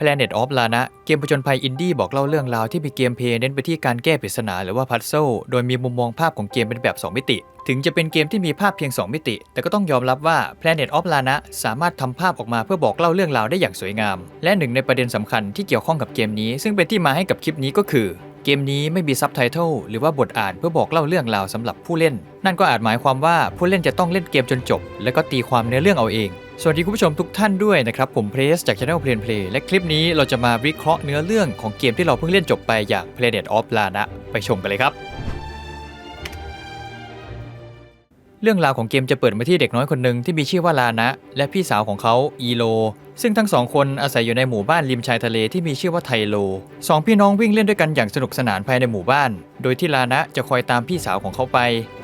Planet of Lana เกมผจญภัยอินดี้บอกเล่าเรื่องราวที่มีเกมเพย์เน้นไปที่การแก้ปริศนาหรือว่าพัซเซิลโดยมีมุมมองภาพของเกมเป็นแบบ 2 มิติ ถึงจะเป็นเกมที่มีภาพเพียง 2 มิติ แต่ก็ต้องยอมรับว่า Planet of Lana สามารถทำภาพออกมาเพื่อบอกเล่าเรื่องราวได้อย่างสวยงาม และหนึ่งในประเด็นสำคัญที่เกี่ยวข้องกับเกมนี้ ซึ่งเป็นที่มาให้กับคลิปนี้ก็คือ เกมนี้ไม่มีซับไตเติลหรือว่าบทอ่านเพื่อบอกเล่าเรื่องราวสำหรับผู้เล่น นั่นก็อาจหมายความว่าผู้เล่นจะต้องเล่นเกมจนจบ แล้วก็ตีความเนื้อเรื่องเอาเอง สวัสดีคุณผู้ชมทุกท่านด้วยนะครับ ผมเพรสจากช anel Play Play และคลิปนี้เราจะมาวิเคราะห์เนื้อเรื่องของเกมที่เราเพิ่งเล่นจบไปอย่าง Planet of Lana ไปชมกันเลยครับ เรื่องราวของเกมจะเปิดมาที่เด็กน้อยคนหนึ่งที่มีชื่อว่าลานะ และพี่สาวของเขาอีโล ซึ่งทั้งสองคนอาศัยอยู่ในหมู่บ้านริมชายทะเลที่มีชื่อว่าไทโลสองพี่น้องวิ่งเล่นด้วยกันอย่างสนุกสนานภายในหมู่บ้าน โดยที่ลานะจะคอยตามพี่สาวของเขาไป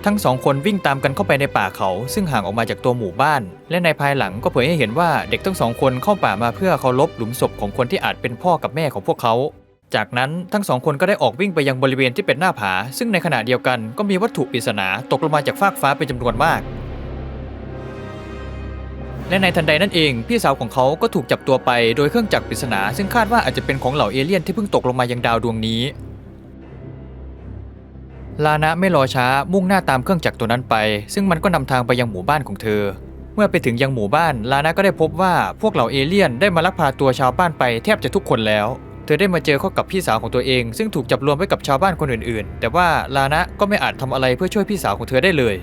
ทั้งสองคนวิ่งตามกันเข้าไปในป่าเขา ซึ่งห่างออกมาจากตัวหมู่บ้าน และในภายหลังก็เผยให้เห็นว่าเด็กทั้งสองคนเข้าป่ามาเพื่อเคารพหลุมศพของคนที่อาจเป็นพ่อกับแม่ของพวกเขา จากนั้นทั้งสองคนก็ได้ออกวิ่งไปยังบริเวณที่เป็นหน้าผา ซึ่งในขณะเดียวกันก็มีวัตถุปริศนาตกลงมาจากฟากฟ้าเป็นจำนวนมาก และในทันใดนั่นเอง พี่สาวของเขาก็ถูกจับตัวไปโดยเครื่องจักรปริศนา ซึ่งคาดว่าอาจจะเป็นของเหล่าเอเลี่ยนที่เพิ่งตกลงมายังดาวดวงนี้ ลานะไม่รอช้ามุ่งหน้าตามเครื่องจักรตัวนั้นไป ซึ่งมันก็นำทางไปยังหมู่บ้านของเธอ เมื่อไปถึงยังหมู่บ้านลานะก็ได้พบว่าพวกเหล่าเอเลี่ยนได้มาลักพาตัวชาวบ้านไปแทบจะทุกคนแล้ว เธอได้มาเจอเข้ากับพี่สาวของตัวเอง ซึ่งถูกจับรวมไว้กับชาวบ้านคนอื่นๆ แต่ว่าลานะก็ไม่อาจทำอะไรเพื่อช่วยพี่สาวของเธอได้เลย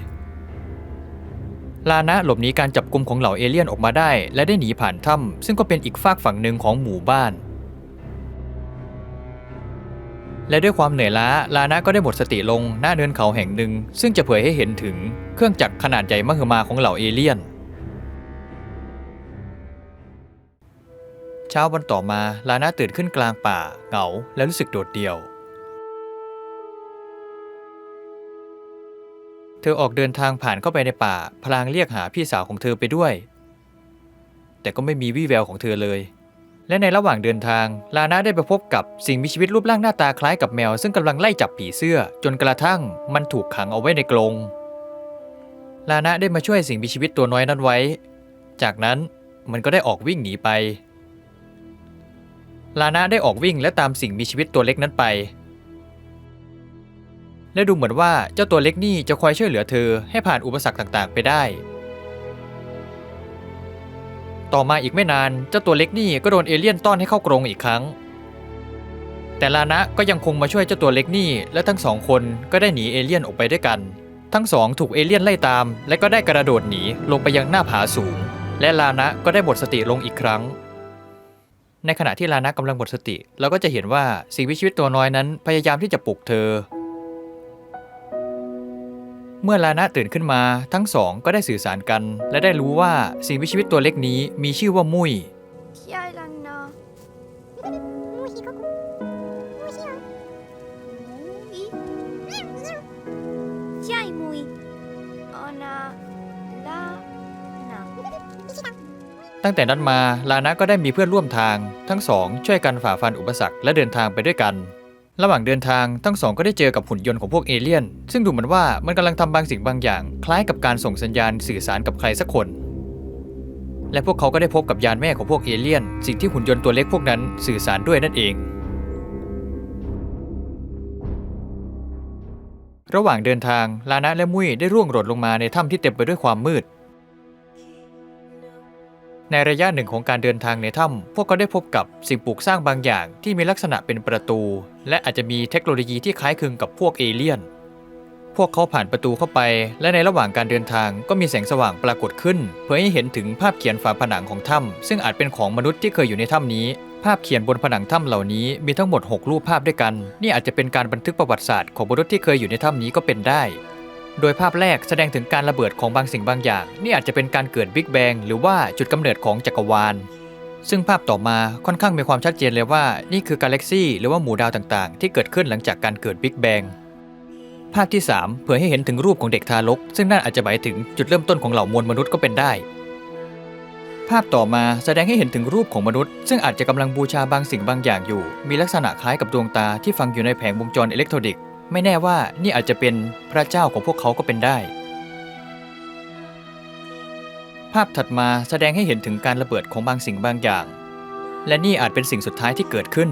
ลานะหลบหนีการจับกลุ่มของเหล่าเอเลี่ยนออกมาได้ และได้หนีผ่านถ้ำซึ่งก็เป็นอีกฝากฝั่งหนึ่งของหมู่บ้าน และด้วยความเหนื่อยล้าลานะก็ได้หมดสติลงหน้าเนินเขาแห่งหนึ่ง ซึ่งจะเผยให้เห็นถึงเครื่องจักรขนาดใหญ่มหึมาของเหล่าเอเลี่ยน เช้าวันต่อมาลานะตื่นขึ้นกลางป่า เหงาและรู้สึกโดดเดี่ยว เธอออกเดินทางผ่านเข้าไปในป่า พลางเรียกหาพี่สาวของเธอไปด้วย แต่ก็ไม่มีวี่แววของเธอเลย และในระหว่างเดินทาง ลานะได้ไปพบกับสิ่งมีชีวิตรูปร่างหน้าตาคล้ายกับแมว ซึ่งกำลังไล่จับผีเสื้อ จนกระทั่งมันถูกขังเอาไว้ในกรงลานะได้มาช่วยสิ่งมีชีวิตตัวน้อยนั้นไว้ จากนั้นมันก็ได้ออกวิ่งหนีไป ลานะได้ออกวิ่งและตามสิ่งมีชีวิตตัวเล็กนั้นไป และดูเหมือนว่าเจ้าตัวเล็กนี่จะคอยช่วยเหลือเธอให้ผ่านอุปสรรคต่างๆ ไปได้ ต่อมาอีกไม่นานเจ้าตัวเล็กนี่ก็โดนเอเลี่ยนต้อนให้เข้ากรงอีกครั้ง แต่ลานะก็ยังคงมาช่วยเจ้าตัวเล็กนี่และทั้งสองคนก็ได้หนีเอเลี่ยนออกไปด้วยกัน ทั้งสองถูกเอเลี่ยนไล่ตาม และก็ได้กระโดดหนีลงไปยังหน้าผาสูง และลานะก็ได้หมดสติลงอีกครั้ง ในขณะที่ลานะกำลังหมดสติ เราก็จะเห็นว่าสิ่งมีชีวิตตัวน้อยนั้น พยายามที่จะปลุกเธอ เมื่อลานะตื่นขึ้นมาทั้งสองก็ได้สื่อสารกัน และได้รู้ว่าสิ่งมีชีวิตตัวเล็กนี้มีชื่อว่ามุย ตั้งแต่นั้นมาลานะก็ได้มีเพื่อนร่วมทาง ทั้งสองช่วยกันฝ่าฟันอุปสรรคและเดินทางไปด้วยกัน ระหว่างเดินทางทั้งสองก็ได้เจอกับหุ่นยนต์ของพวกเอเลี่ยน ซึ่งดูเหมือนว่ามันกำลังทำบางสิ่งบางอย่าง คล้ายกับการส่งสัญญาณสื่อสารกับใครสักคน และพวกเขาก็ได้พบกับยานแม่ของพวกเอเลี่ยน สิ่งที่หุ่นยนต์ตัวเล็กพวกนั้นสื่อสารด้วยนั่นเอง ระหว่างเดินทางลานะและมุ้ยได้ร่วงหล่นลงมาในถ้ำที่เต็มไปด้วยความมืด ในระยะหนึ่งของการเดินทางในถ้ำพวกเขาได้พบกับสิ่งปลูกสร้างบางอย่างที่มีลักษณะเป็นประตู และอาจจะมีเทคโนโลยีที่คล้ายคลึงกับพวกเอเลี่ยน พวกเขาผ่านประตูเข้าไป และในระหว่างการเดินทางก็มีแสงสว่างปรากฏขึ้น เผยให้เห็นถึงภาพเขียนฝาผนังของถ้ำซึ่งอาจเป็นของมนุษย์ที่เคยอยู่ในถ้ำนี้ ภาพเขียนบนผนังถ้ำเหล่านี้มีทั้งหมด 6 รูปภาพด้วยกัน นี่อาจจะเป็นการบันทึกประวัติศาสตร์ของมนุษย์ที่เคยอยู่ในถ้ำนี้ก็เป็นได้ โดยภาพแรกแสดงถึงการระเบิดของบางสิ่งบางอย่าง นี่อาจจะเป็นการเกิดบิ๊กแบงหรือว่าจุดกำเนิดของจักรวาล ซึ่งภาพต่อมาค่อนข้างมีความชัดเจนเลยว่านี่คือกาแล็กซี่หรือว่าหมู่ดาวต่างๆ ที่เกิดขึ้นหลังจากการเกิดบิ๊กแบงภาพที่ 3 เผยให้เห็นถึงรูปของเด็กทารก ซึ่งนั่นอาจจะหมายถึงจุดเริ่มต้นของเหล่ามวลมนุษย์ก็เป็นได้ ภาพต่อมาแสดงให้เห็นถึงรูปของมนุษย์ ซึ่งอาจจะกำลังบูชาบางสิ่งบางอย่างอยู่ มีลักษณะคล้ายกับดวงตาที่ฝังอยู่ในแผงวงจรอิเล็กทรอนิกส์ ไม่แน่ว่านี่อาจจะเป็นพระเจ้าของพวกเขาก็เป็นได้ ภาพถัดมาแสดงให้เห็นถึงการระเบิดของบางสิ่งบางอย่าง และนี่อาจเป็นสิ่งสุดท้ายที่เกิดขึ้น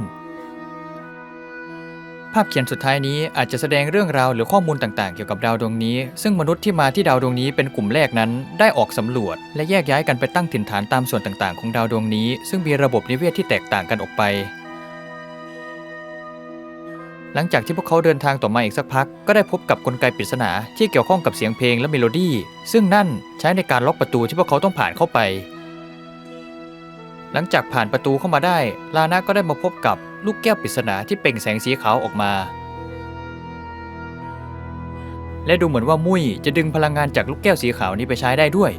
ภาพเขียนสุดท้ายนี้อาจจะแสดงเรื่องราวหรือข้อมูลต่างๆ เกี่ยวกับดาวดวงนี้ ซึ่งมนุษย์ที่มาที่ดาวดวงนี้เป็นกลุ่มแรกนั้นได้ออกสำรวจ และแยกย้ายกันไปตั้งถิ่นฐานตามส่วนต่างๆ ของดาวดวงนี้ ซึ่งมีระบบนิเวศที่แตกต่างกันออกไป หลังจากที่พวกเขาเดินทางต่อมาอีกสักพัก ก็ได้พบกับกลไกปริศนาที่เกี่ยวข้องกับเสียงเพลงและเมโลดี้ ซึ่งนั่นใช้ในการล็อกประตูที่พวกเขาต้องผ่านเข้าไป หลังจากผ่านประตูเข้ามาได้ ลานะก็ได้มาพบกับลูกแก้วปริศนาที่เปล่งแสงสีขาวออกมา และดูเหมือนว่ามุ้ยจะดึงพลังงานจากลูกแก้วสีขาวนี้ไปใช้ได้ด้วย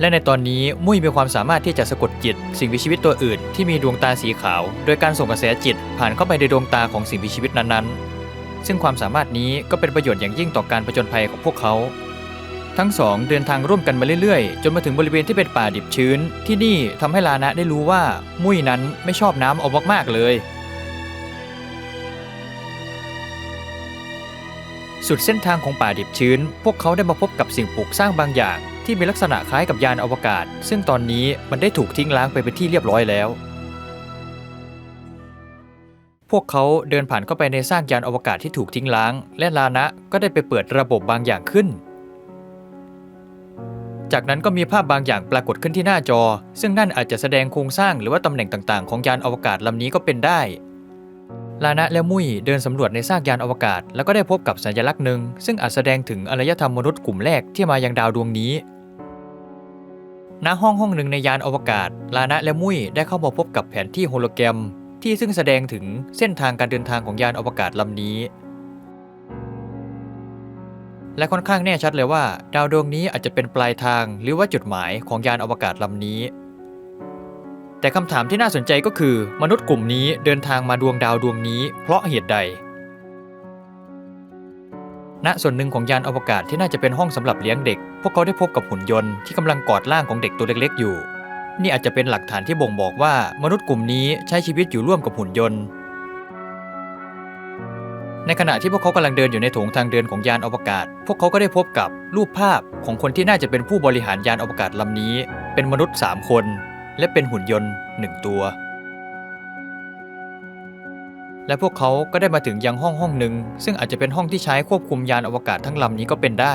และในตอนนี้มุ้ยมีความสามารถที่จะสะกดจิต สิ่งมีชีวิตตัวอื่นที่มีดวงตาสีขาว โดยการส่งกระแสจิตผ่านเข้าไปในดวงตาของสิ่งมีชีวิตนั้นๆ ซึ่งความสามารถนี้ก็เป็นประโยชน์อย่างยิ่งต่อการผจญภัยของพวกเขา ทั้งสองเดินทางร่วมกันมาเรื่อยๆ จนมาถึงบริเวณที่เป็นป่าดิบชื้น ที่นี่ทำให้ลานะได้รู้ว่ามุ้ยนั้นไม่ชอบน้ำเอามากๆเลย สุดเส้นทางของป่าดิบชื้น พวกเขาได้มาพบกับสิ่งปลูกสร้างบางอย่าง ที่มีลักษณะคล้ายกับยานอวกาศ ซึ่งตอนนี้มันได้ถูกทิ้งล้างไปเป็นที่เรียบร้อยแล้ว พวกเขาเดินผ่านเข้าไปในสร้างยานอวกาศที่ถูกทิ้งล้าง และลานะก็ได้ไปเปิดระบบบางอย่างขึ้น จากนั้นก็มีภาพบางอย่างปรากฏขึ้นที่หน้าจอ ซึ่งนั่นอาจจะแสดงโครงสร้างหรือว่าตำแหน่งต่างๆ ของยานอวกาศลำนี้ก็เป็นได้ลานะและมุยเดินสำรวจในซากยานอวกาศ แล้วก็ได้พบกับสัญลักษณ์หนึ่ง ซึ่งอาจแสดงถึงอารยธรรมมนุษย์กลุ่มแรกที่มายังดาวดวงนี้ ณห้องห้องหนึ่งในยานอวกาศ ลานะและมุ้ยได้เข้ามาพบกับแผนที่โฮโลแกรม ที่ซึ่งแสดงถึงเส้นทางการเดินทางของยานอวกาศลำนี้ และค่อนข้างแน่ชัดเลยว่า ดาวดวงนี้อาจจะเป็นปลายทางหรือว่าจุดหมายของยานอวกาศลำนี้ แต่คำถามที่น่าสนใจก็คือ มนุษย์กลุ่มนี้เดินทางมาดวงดาวดวงนี้ เพราะเหตุใด ณส่วนหนึ่งของยานอวกาศที่น่าจะเป็นห้องสำหรับเลี้ยงเด็ก พวกเขาได้พบกับหุ่นยนต์ที่กำลังกอดร่างของเด็กตัวเล็กๆอยู่ นี่อาจจะเป็นหลักฐานที่บ่งบอกว่ามนุษย์กลุ่มนี้ใช้ชีวิตอยู่ร่วมกับหุ่นยนต์ ในขณะที่พวกเขากำลังเดินอยู่ในโถงทางเดินของยานอวกาศ พวกเขาก็ได้พบกับรูปภาพของคนที่น่าจะเป็นผู้บริหารยานอวกาศลำนี้ เป็นมนุษย์ 3 คน และเป็นหุ่นยนต์ 1 ตัว และพวกเขาก็ได้มาถึงยังห้องห้องหนึ่งซึ่งอาจจะเป็นห้องที่ใช้ควบคุมยานอวกาศทั้งลำนี้ก็เป็นได้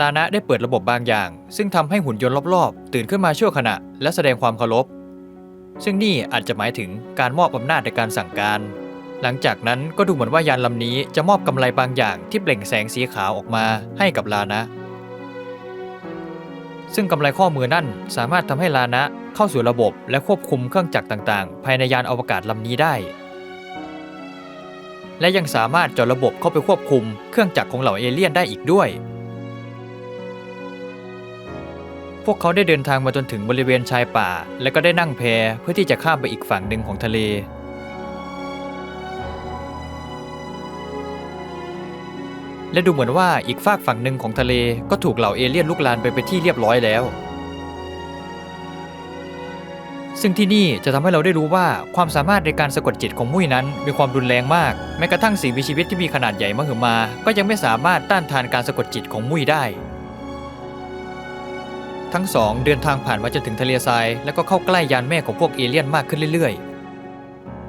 ลานะได้เปิดระบบบางอย่าง ซึ่งทำให้หุ่นยนต์รอบๆ ตื่นขึ้นมาชั่วขณะ และแสดงความเคารพ ซึ่งนี่อาจจะหมายถึงการมอบอำนาจในการสั่งการ หลังจากนั้นก็ดูเหมือนว่ายานลำนี้จะมอบกำไรบางอย่างที่เปล่งแสงสีขาวออกมาให้กับลานะ ซึ่งกำไรข้อมือนั่นสามารถทำให้ลานะเข้าสู่ระบบและควบคุมเครื่องจักรต่างๆ ภายในยานอวกาศลำนี้ได้ และยังสามารถจาะระบบเข้าไปควบคุมเครื่องจักรของเหล่าเอเลี่ยนได้อีกด้วย พวกเขาได้เดินทางมาจนถึงบริเวณชายป่า และก็ได้นั่งแพเพื่อที่จะข้ามไปอีกฝั่งหนึ่งของทะเล และดูเหมือนว่าอีกฝากฝั่งหนึ่งของทะเลก็ถูกเหล่าเอเลี่ยนลุกลานไปเป็นที่เรียบร้อยแล้ว ซึ่งที่นี่จะทำให้เราได้รู้ว่าความสามารถในการสะกดจิตของมุ้ยนั้น มีความรุนแรงมาก แม้กระทั่งสิ่งมีชีวิตที่มีขนาดใหญ่มหึมา ก็ยังไม่สามารถต้านทานการสะกดจิตของมุ้ยได้ ทั้งสองเดินทางผ่านมาจนถึงทะเลทราย แล้วก็เข้าใกล้ยานแม่ของพวกเอเลี่ยนมากขึ้นเรื่อย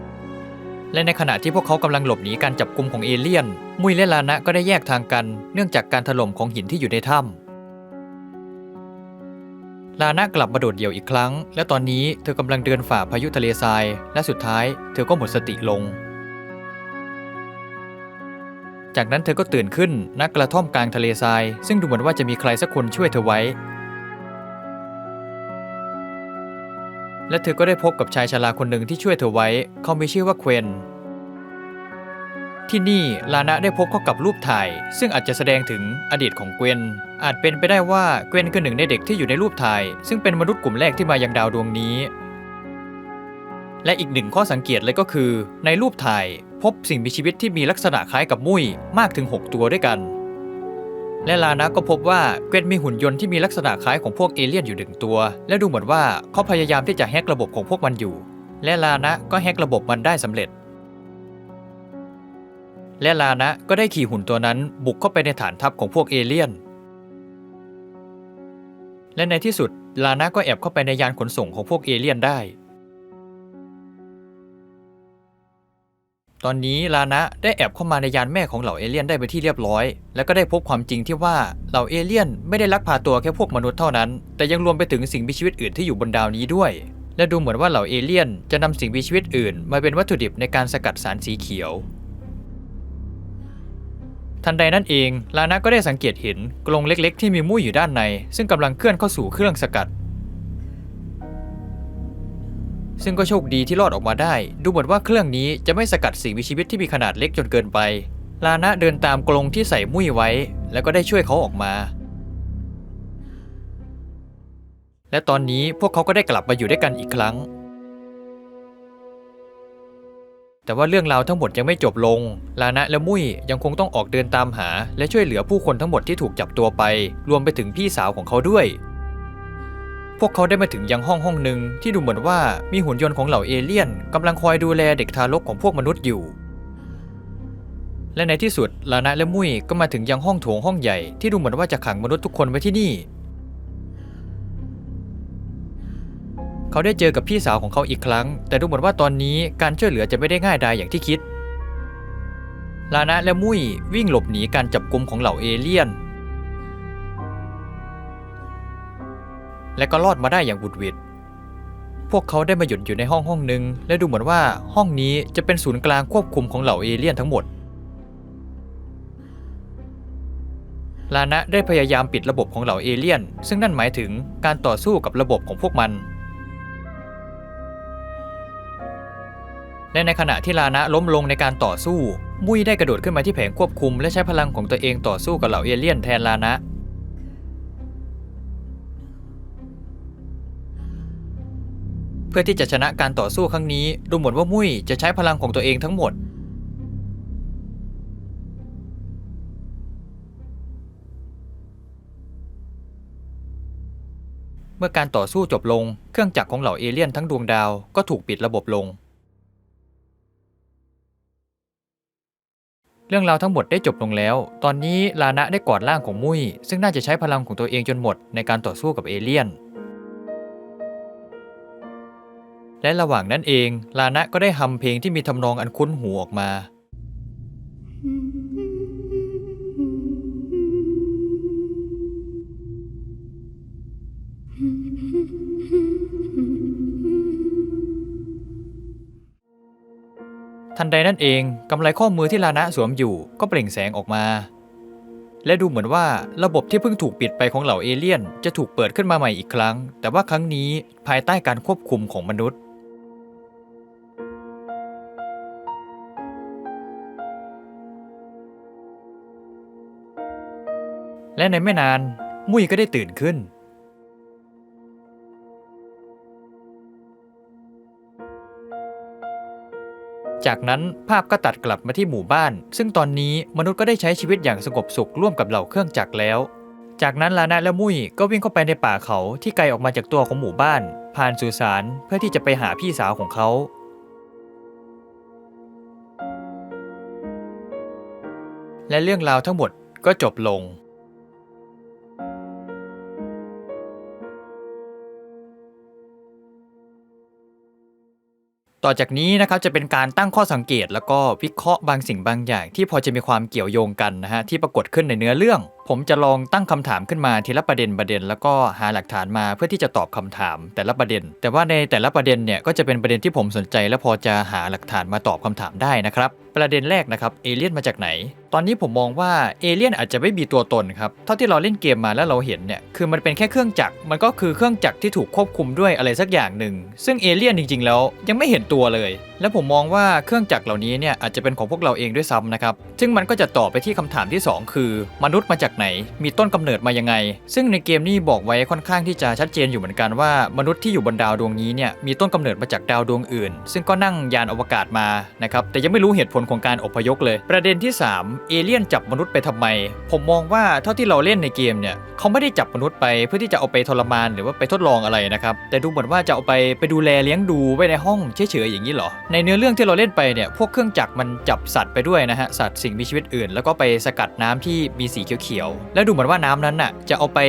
ๆ และในขณะที่พวกเขากำลังหลบหนีการจับกลุมของเอเลี่ยน มุ้ยและลานะก็ได้แยกทางกัน เนื่องจากการถล่มของหินที่อยู่ในถ้ำ ลานะกลับมาโดดเดี่ยวอีกครั้ง และตอนนี้เธอกำลังเดินฝ่าพายุทะเลทราย และสุดท้ายเธอก็หมดสติลง จากนั้นเธอก็ตื่นขึ้นณกระท่อมกลางทะเลทราย ซึ่งดูเหมือนว่าจะมีใครสักคนช่วยเธอไว้ และเธอก็ได้พบกับชายชราคนหนึ่งที่ช่วยเธอไว้ เขามีชื่อว่าเควน ที่นี่ลานะได้พบเข้ากับรูปถ่าย ซึ่งอาจจะแสดงถึงอดีตของเกวน อาจเป็นไปได้ว่าเกวนคือหนึ่งในเด็กที่อยู่ในรูปถ่าย ซึ่งเป็นมนุษย์กลุ่มแรกที่มายังดาวดวงนี้ และอีกหนึ่งข้อสังเกตเลยก็คือ ในรูปถ่ายพบสิ่งมีชีวิตที่มีลักษณะคล้ายกับมุ้ยมากถึง 6 ตัวด้วยกัน และลานะก็พบว่าเกวนมีหุ่นยนต์ที่มีลักษณะคล้ายของพวกเอเลี่ยนอยู่หนึ่งตัว และดูเหมือนว่าเขาพยายามที่จะแฮกระบบของพวกมันอยู่ และลานะก็แฮกระบบมันได้สำเร็จ และลานะก็ได้ขี่หุ่นตัวนั้นบุกเข้าไปในฐานทัพของพวกเอเลี่ยน และในที่สุดลานะก็แอบเข้าไปในยานขนส่งของพวกเอเลี่ยนได้ ตอนนี้ลานะได้แอบเข้ามาในยานแม่ของเหล่าเอเลี่ยนได้ไปที่เรียบร้อย และก็ได้พบความจริงที่ว่าเหล่าเอเลี่ยนไม่ได้ลักพาตัวแค่พวกมนุษย์เท่านั้น แต่ยังรวมไปถึงสิ่งมีชีวิตอื่นที่อยู่บนดาวนี้ด้วยและดูเหมือนว่าเหล่าเอเลี่ยนจะนำสิ่งมีชีวิตอื่น มาเป็นวัตถุดิบในการสกัดสารสีเขียว ทันใดนั้นเองลานะก็ได้สังเกตเห็นกรงเล็กๆ ที่มีมุ้ยอยู่ด้านใน ซึ่งกำลังเคลื่อนเข้าสู่เครื่องสกัด ซึ่งก็โชคดีที่รอดออกมาได้ ดูเหมือนว่าเครื่องนี้จะไม่สกัดสิ่งมีชีวิตที่มีขนาดเล็กจนเกินไป ลานะเดินตามกรงที่ใส่มุ้ยไว้ แล้วก็ได้ช่วยเขาออกมา และตอนนี้พวกเขาก็ได้กลับมาอยู่ด้วยกันอีกครั้ง แต่ว่าเรื่องราวทั้งหมดยังไม่จบลง ลานะและมุ้ยยังคงต้องออกเดินตามหา และช่วยเหลือผู้คนทั้งหมดที่ถูกจับตัวไป รวมไปถึงพี่สาวของเขาด้วย พวกเขาได้มาถึงยังห้องห้องหนึ่งที่ดูเหมือนว่ามีหุ่นยนต์ของเหล่าเอเลี่ยนกำลังคอยดูแลเด็กทารกของพวกมนุษย์อยู่ และในที่สุดลานะและมุ้ยก็มาถึงยังห้องโถงห้องใหญ่ที่ดูเหมือนว่าจะขังมนุษย์ทุกคนไว้ที่นี่ เขาได้เจอกับพี่สาวของเขาอีกครั้ง แต่ดูเหมือนว่าตอนนี้การช่วยเหลือจะไม่ได้ง่ายดายอย่างที่คิด ลานะและมุ้ยวิ่งหลบหนีการจับกุมของเหล่าเอเลี่ยน และก็รอดมาได้อย่างบุดหวิดพวกเขาได้มาหยุดอยู่ในห้องห้องหนึ่งและดูเหมือนว่าห้องนี้จะเป็นศูนย์กลางควบคุมของเหล่าเอเลี่ยนทั้งหมดลานะได้พยายามปิดระบบของเหล่าเอเลี่ยน ซึ่งนั่นหมายถึงการต่อสู้กับระบบของพวกมัน และในขณะที่ลานะล้มลงในการต่อสู้ มุ้ยได้กระโดดขึ้นมาที่แผงควบคุม และใช้พลังของตัวเองต่อสู้กับเหล่าเอเลี่ยนแทนลานะ เพื่อที่จะชนะการต่อสู้ครั้งนี้ ดูเหมือนว่ามุ้ยจะใช้พลังของตัวเองทั้งหมดเมื่อการต่อสู้จบลง เครื่องจักรของเหล่าเอเลี่ยนทั้งดวงดาวก็ถูกปิดระบบลง เรื่องราวทั้งหมดได้จบลงแล้ว ตอนนี้ลานะได้กอดร่างของมุ้ยซึ่งน่าจะใช้พลังของตัวเองจนหมดในการต่อสู้กับเอเลี่ยน และระหว่างนั้นเอง ลานะก็ได้ฮัมเพลงที่มีทำนองอันคุ้นหูออกมา ทันใดนั่นเองกำไลข้อมือที่ลานะสวมอยู่ก็เปล่งแสงออกมา และดูเหมือนว่าระบบที่เพิ่งถูกปิดไปของเหล่าเอเลี่ยน จะถูกเปิดขึ้นมาใหม่อีกครั้ง แต่ว่าครั้งนี้ภายใต้การควบคุมของมนุษย์และในไม่นาน มุ้ยก็ได้ตื่นขึ้น จากนั้นภาพก็ตัดกลับมาที่หมู่บ้าน ซึ่งตอนนี้มนุษย์ก็ได้ใช้ชีวิตอย่างสงบสุขร่วมกับเหล่าเครื่องจักรแล้ว จากนั้นลานะและมุ้ยก็วิ่งเข้าไปในป่าเขาที่ไกลออกมาจากตัวของหมู่บ้าน ผ่านสุสานเพื่อที่จะไปหาพี่สาวของเขาและเรื่องราวทั้งหมดก็จบลง ต่อจากนี้นะครับจะเป็นการตั้งข้อสังเกต แล้วก็วิเคราะห์บางสิ่งบางอย่าง ที่พอจะมีความเกี่ยวโยงกันนะฮะที่ปรากฏขึ้นในเนื้อเรื่อง ผมจะลองตั้งคำถามขึ้นมาทีละประเด็นประเด็น แล้วก็หาหลักฐานมาเพื่อที่จะตอบคำถามแต่ละประเด็น แต่ว่าในแต่ละประเด็นเนี่ยก็จะเป็นประเด็นที่ผมสนใจ และพอจะหาหลักฐานมาตอบคำถามได้นะครับประเด็นแรกนะครับเอเลี่ยนมาจากไหน ตอนนี้ผมมองว่าเอเลี่ยนอาจจะไม่มีตัวตนครับเท่าที่เราเล่นเกมมาแล้วเราเห็นเนี่ยคือมันเป็นแค่เครื่องจักรมันก็คือเครื่องจักรที่ถูกควบคุมด้วยอะไรสักอย่างหนึ่งซึ่งเอเลี่ยนจริง ๆ แล้วยังไม่เห็นตัวเลย และผมมองว่าเครื่องจักรเหล่านี้เนี่ยอาจจะเป็นของพวกเราเองด้วยซ้ำนะครับซึ่งมันก็จะต่อไปที่คำถามที่สองคือ มนุษย์มาจากไหน มีต้นกำเนิดมายังไง ซึ่งในเกมนี้บอกไว้ค่อนข้างที่จะชัดเจนอยู่เหมือนกันว่ามนุษย์ที่อยู่บนดาวดวงนี้เนี่ยมีต้นกำเนิดมาจากดาวดวงอื่น ซึ่งก็นั่งยานอวกาศมานะครับแต่ยังไม่รู้เหตุผลของการอพยพเลย ประเด็นที่ 3 เอเลี่ยนจับมนุษย์ไปทำไม ผมมองว่าเท่าที่เราเล่นในเกมเนี่ยเขาไม่ได้จับมนุษย์ไปเพื่อที่จะเอาไปทรมานหรือว่าไปทดลองอะไรนะครับแต่ดูเหมือนว่าจะเอาไปไปดูแลเลี้ยงดูไว้ในห้องเฉยๆอย่างนี้เหรอในเนื้อเรื่องที่เราเล่นไปเนี่ยพวกเครื่องจักรมันจับสัตว์ไปด้วยนะฮะสัตว์สิ่งมีชีวิตอื่น แล้วก็ไปสกัดน้ำที่มีสีเขียวแล้วดูเหมือนว่าน้ำนั้นน่ะจะเอาไป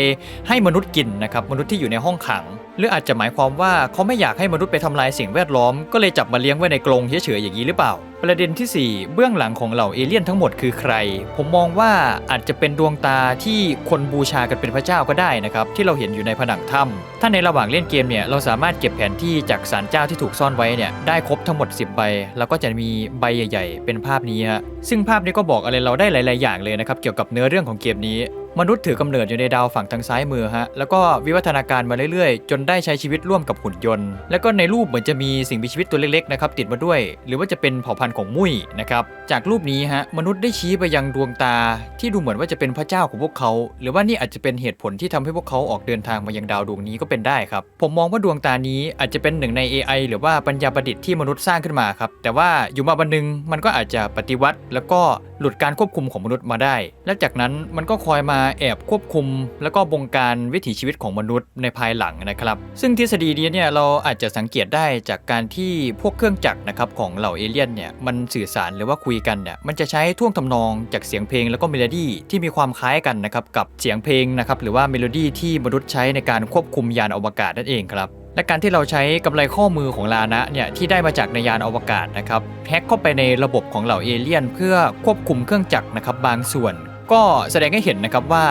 ให้มนุษย์กินนะครับมนุษย์ที่อยู่ในห้องขัง หรืออาจจะหมายความว่าเขาไม่อยากให้มนุษย์ไปทำลายสิ่งแวดล้อม ก็เลยจับมาเลี้ยงไว้ในกรงเฉยๆอย่างนี้หรือเปล่า ประเด็นที่ 4 เบื้องหลังของเหล่าเอเลี่ยนทั้งหมดคือใคร ผมมองว่าอาจจะเป็นดวงตาที่คนบูชากันเป็นพระเจ้าก็ได้นะครับที่เราเห็นอยู่ในผนังถ้ำถ้าในระหว่างเล่นเกมเนี่ยเราสามารถเก็บแผนที่จากศาลเจ้าที่ถูกซ่อนไว้เนี่ยได้ครบทั้งหมด 10 ใบ แล้วก็จะมีใบใหญ่ ๆ เป็นภาพนี้ฮะซึ่งภาพนี้ก็บอกอะไรเราได้หลาย ๆ อย่างเลยนะครับเกี่ยวกับเนื้อเรื่องของเกมนี้ มนุษย์ถือกำเนิดอยู่ในดาวฝั่งทางซ้ายมือฮะ แล้วก็วิวัฒนาการมาเรื่อยๆ จนได้ใช้ชีวิตร่วมกับหุ่นยนต์ แล้วก็ในรูปเหมือนจะมีสิ่งมีชีวิตตัวเล็กๆนะครับติดมาด้วย หรือว่าจะเป็นเผ่าพันธุ์ของมุ้ยนะครับ จากรูปนี้ฮะมนุษย์ได้ชี้ไปยังดวงตา ที่ดูเหมือนว่าจะเป็นพระเจ้าของพวกเขา หรือว่านี่อาจจะเป็นเหตุผลที่ทำให้พวกเขาออกเดินทางมายังดาวดวงนี้ก็เป็นได้ครับ ผมมองว่าดวงตานี้อาจจะเป็นหนึ่งใน AI หรือว่าปัญญาประดิษฐ์ที่มนุษย์สร้างขึ้นมาครับ แต่ว่าอยู่มาวันหนึงมันก็อาจจะปฏิวัติแล้วก็ หลุดการควบคุมของมนุษย์มาได้ และจากนั้นมันก็คอยมาแอบควบคุม แล้วก็บงการวิถีชีวิตของมนุษย์ในภายหลังนะครับ ซึ่งทฤษฎีนี้เนี่ยเราอาจจะสังเกตได้จากการที่พวกเครื่องจักรนะครับของเหล่าเอเลี่ยนเนี่ยมันสื่อสารหรือว่าคุยกันเนี่ยมันจะใช้ท่วงทำนองจากเสียงเพลงแล้วก็เมโลดี้ที่มีความคล้ายกันนะครับกับเสียงเพลงนะครับหรือว่าเมโลดี้ที่มนุษย์ใช้ในการควบคุมยานอวกาศนั่นเองครับ และการที่เราใช้กำไรข้อมือของลานะเนี่ยที่ได้มาจากในยานอวกาศนะครับแฮ็กเข้าไปในระบบของเหล่าเอเลี่ยน เพื่อควบคุมเครื่องจักรนะครับบางส่วน ก็แสดงให้เห็นนะครับว่า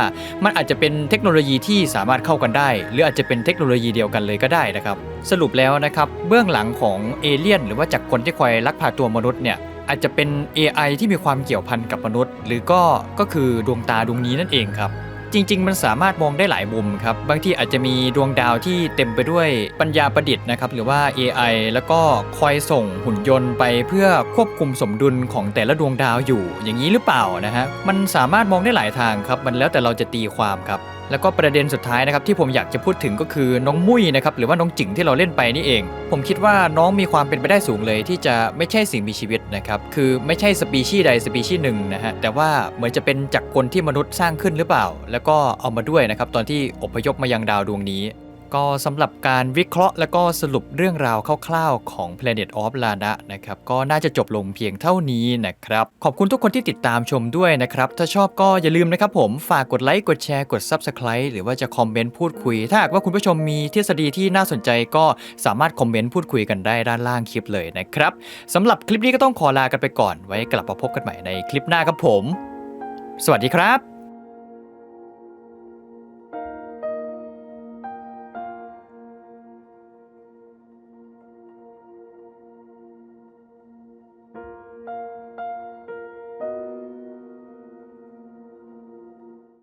มันอาจจะเป็นเทคโนโลยีที่สามารถเข้ากันได้ หรืออาจจะเป็นเทคโนโลยีเดียวกันเลยก็ได้นะครับสรุปแล้วนะครับเบื้องหลังของเอเลี่ยน หรือว่าจากคนที่คอยลักพาตัวมนุษย์เนี่ยอาจจะเป็น AI ที่มีความเกี่ยวพันกับมนุษย์ หรือก็ก็คือดวงตาดวงนี้นั่นเองครับ จริง ๆ มันสามารถมองได้หลายมุมครับ บางทีอาจจะมีดวงดาวที่เต็มไปด้วยปัญญาประดิษฐ์นะครับ หรือว่า AI แล้วก็คอยส่งหุ่นยนต์ไปเพื่อควบคุมสมดุลของแต่ละดวงดาวอยู่ อย่างนี้หรือเปล่านะฮะ มันสามารถมองได้หลายทางครับ มันแล้วแต่เราจะตีความครับ แล้วก็ประเด็นสุดท้ายนะครับที่ผมอยากจะพูดถึงก็คือน้องมุ้ยนะครับหรือว่าน้องจิ๋งที่เราเล่นไปนี่เอง ผมคิดว่าน้องมีความเป็นไปได้สูงเลย ที่จะไม่ใช่สิ่งมีชีวิตนะครับคือไม่ใช่สปีชีส์ใดสปีชีส์หนึ่งนะฮะแต่ว่าเหมือนจะเป็นจากคนที่มนุษย์สร้างขึ้นหรือเปล่า แล้วก็เอามาด้วยนะครับตอนที่อพยพมายังดาวดวงนี้ ก็สำหรับการวิเคราะห์และก็สรุปเรื่องราวคร่าวๆของ Planet of Lana นะครับก็น่าจะจบลงเพียงเท่านี้นะครับ ขอบคุณทุกคนที่ติดตามชมด้วยนะครับ ถ้าชอบก็อย่าลืมนะครับผมฝากกดไลค์กดแชร์กด Subscribe หรือว่าจะคอมเมนต์พูดคุย ถ้าหากว่าคุณผู้ชมมีทฤษฎีที่น่าสนใจก็สามารถคอมเมนต์พูดคุยกันได้ด้านล่างคลิปเลยนะครับสำหรับคลิปนี้ก็ต้องขอลากันไปก่อน ไว้กลับมาพบกันใหม่ในคลิปหน้าครับผม สวัสดีครับ